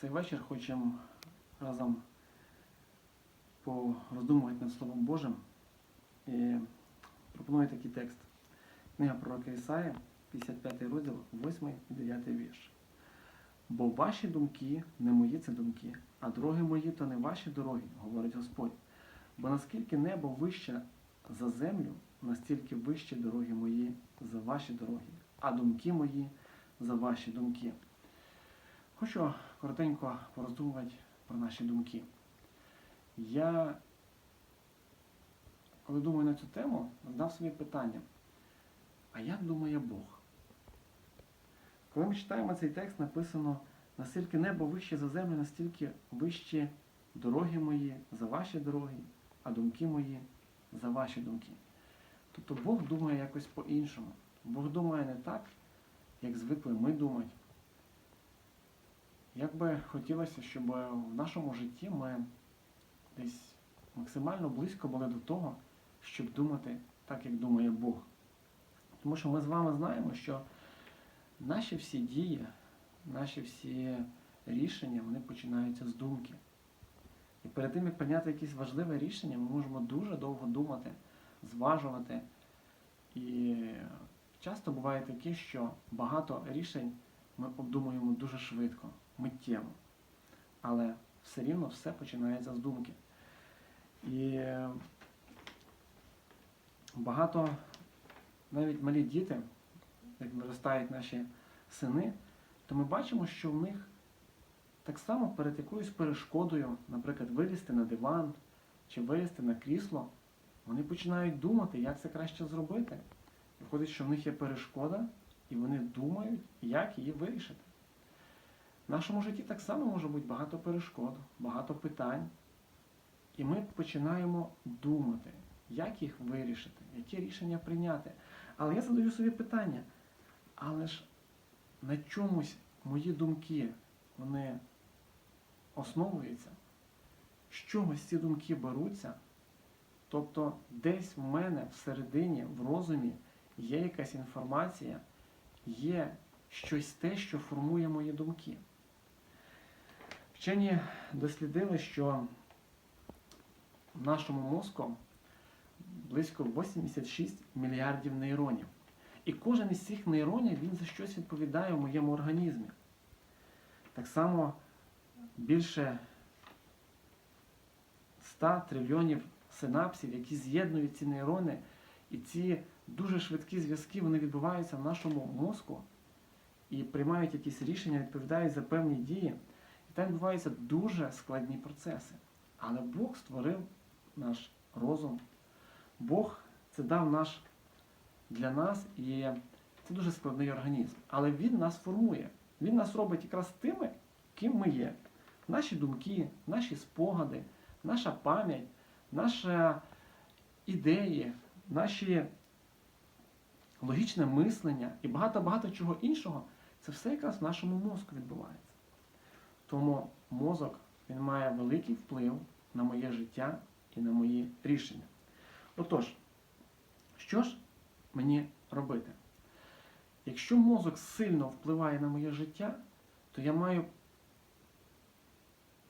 цей вечір хочемо разом пороздумувати над Словом Божим. І пропоную такий текст. Книга пророка Ісая, 55 розділ, 8 і 9 вірш. Бо ваші думки не мої це думки, а дороги мої то не ваші дороги, говорить Господь. Бо наскільки небо вище за землю, настільки вище дороги мої за ваші дороги, а думки мої за ваші думки. Хочу коротенько пороздумувати про наші думки. Я, коли думаю на цю тему, задав собі питання, а як думає Бог? Коли ми читаємо цей текст, написано, настільки небо вище за землю, настільки вище дороги мої за ваші дороги, а думки мої за ваші думки. Тобто Бог думає якось по-іншому. Бог думає не так, як звикли ми думати. Як би хотілося, щоб в нашому житті ми десь максимально близько були до того, щоб думати так, як думає Бог. Тому що ми з вами знаємо, що наші всі дії, наші всі рішення, вони починаються з думки. І перед тим, як прийняти якесь важливе рішення, ми можемо дуже довго думати, зважувати. І часто буває таке, що багато рішень ми обдумуємо дуже швидко, миттєво. Але все рівно все починається з думки. І багато, навіть малі діти, як виростають наші сини, то ми бачимо, що в них так само перед якоюсь перешкодою, наприклад, вилізти на диван чи вилізти на крісло, вони починають думати, як це краще зробити. Виходить, що в них є перешкода, і вони думають, як її вирішити. В нашому житті так само може бути багато перешкод, багато питань. І ми починаємо думати, як їх вирішити, які рішення прийняти. Але я задаю собі питання, але ж на чомусь мої думки, вони основуються, з чогось ці думки беруться. Тобто десь в мене всередині, в розумі є якась інформація, є щось те, що формує мої думки. Вчені дослідили, що в нашому мозку близько 86 мільярдів нейронів. І кожен із цих нейронів він за щось відповідає в моєму організмі. Так само більше 100 трильйонів синапсів, які з'єднують ці нейрони, і ці дуже швидкі зв'язки вони відбуваються в нашому мозку і приймають якісь рішення, відповідають за певні дії. І там відбуваються дуже складні процеси. Але Бог створив наш розум. Бог це дав наш для нас, і це дуже складний організм. Але Він нас формує. Він нас робить якраз тими, ким ми є. Наші думки, наші спогади, наша пам'ять, наші ідеї, наші логічне мислення і багато-багато чого іншого, це все якраз в нашому мозку відбувається. Тому мозок він має великий вплив на моє життя і на мої рішення. Отож, що ж мені робити? Якщо мозок сильно впливає на моє життя, то я маю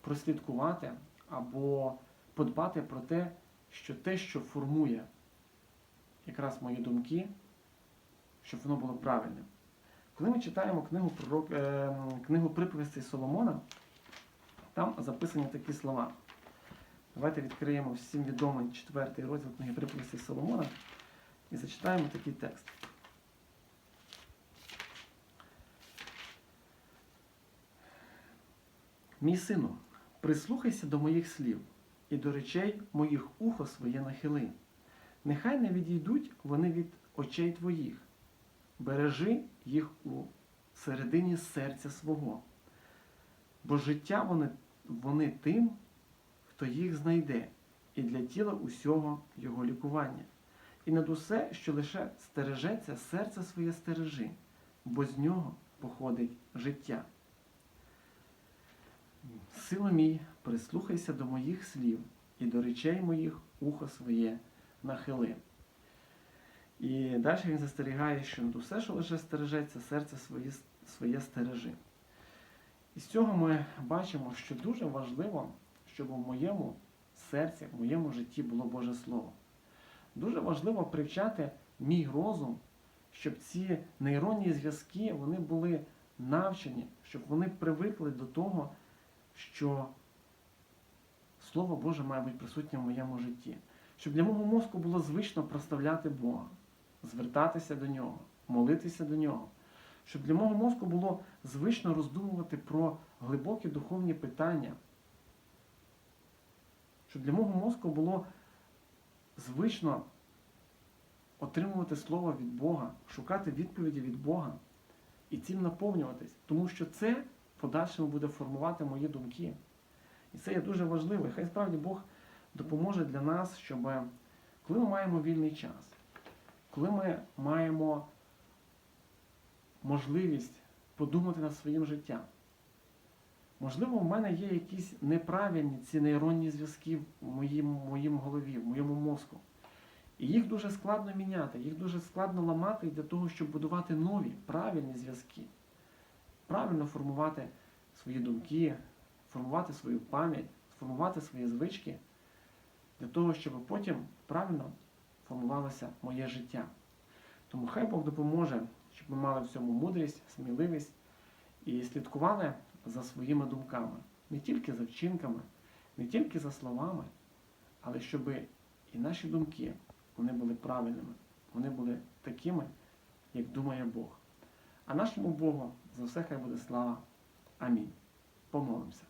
прослідкувати або подбати про те, що те, що формує якраз мої думки, щоб воно було правильним. Коли ми читаємо книгу, пророк, е, книгу приповістей Соломона, там записані такі слова. Давайте відкриємо всім відомий четвертий розділ книги приповістей Соломона і зачитаємо такий текст. Мій сину, прислухайся до моїх слів, і до речей моїх ухо своє нахили. Нехай не відійдуть вони від очей твоїх, бережи їх у середині серця свого, бо життя вони, вони тим, хто їх знайде, і для тіла усього його лікування. І над усе, що лише стережеться, серце своє стережи, бо з нього походить життя. Сило мій, прислухайся до моїх слів, і до речей моїх ухо своє нахили. І далі він застерігає, що усе, що лише стережеться, серце своє, своє стережи. І з цього ми бачимо, що дуже важливо, щоб у моєму серці, в моєму житті було Боже Слово. Дуже важливо привчати мій розум, щоб ці нейронні зв'язки вони були навчені, щоб вони привикли до того, що Слово Боже має бути присутнє в моєму житті. Щоб для мого мозку було звично прославляти Бога, звертатися до Нього, молитися до Нього. Щоб для мого мозку було звично роздумувати про глибокі духовні питання. Щоб для мого мозку було звично отримувати слово від Бога, шукати відповіді від Бога і цим наповнюватись. Тому що це в подальшому буде формувати мої думки. І це є дуже важливо. І хай справді Бог допоможе для нас, щоб коли ми маємо вільний час, коли ми маємо можливість подумати над своїм життям. Можливо, в мене є якісь неправильні ці нейронні зв'язки в моїм, моїм голові, в моєму мозку. І їх дуже складно міняти, їх дуже складно ламати для того, щоб будувати нові, правильні зв'язки, правильно формувати свої думки, формувати свою пам'ять, формувати свої звички, для того, щоб потім правильно формувалося моє життя. Тому хай Бог допоможе, щоб ми мали в цьому мудрість, сміливість і слідкували за своїми думками, не тільки за вчинками, не тільки за словами, але щоб і наші думки вони були правильними, вони були такими, як думає Бог. А нашому Богу за все хай буде слава. Амінь. Помолимося.